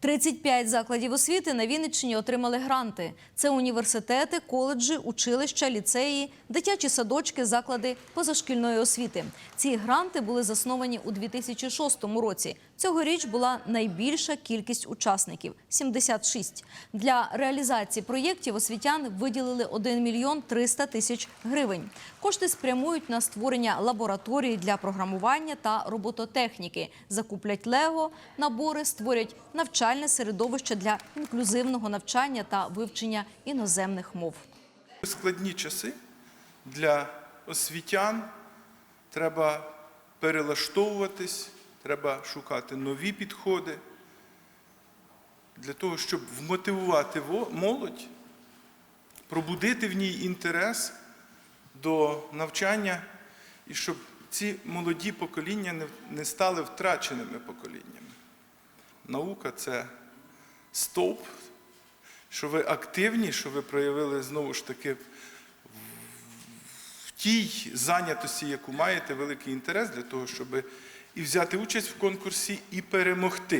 35 закладів освіти на Вінниччині отримали гранти. Це університети, коледжі, училища, ліцеї, дитячі садочки, заклади позашкільної освіти. Ці гранти були засновані у 2006 році. Цьогоріч була найбільша кількість учасників 76. Для реалізації проєктів освітян виділили 1 мільйон 300 тисяч гривень. Кошти спрямують на створення лабораторії для програмування та робототехніки, закуплять лего, набори, створять навчальне середовище для інклюзивного навчання та вивчення іноземних мов. Складні часи для освітян треба перелаштовуватись, треба шукати нові підходи для того, щоб вмотивувати молодь, пробудити в ній інтерес до навчання і щоб ці молоді покоління не стали втраченими поколіннями. Наука це стовп, що ви активні, що ви проявили знову ж таки в тій зайнятості, яку маєте, великий інтерес для того, щоб і взяти участь в конкурсі, і перемогти.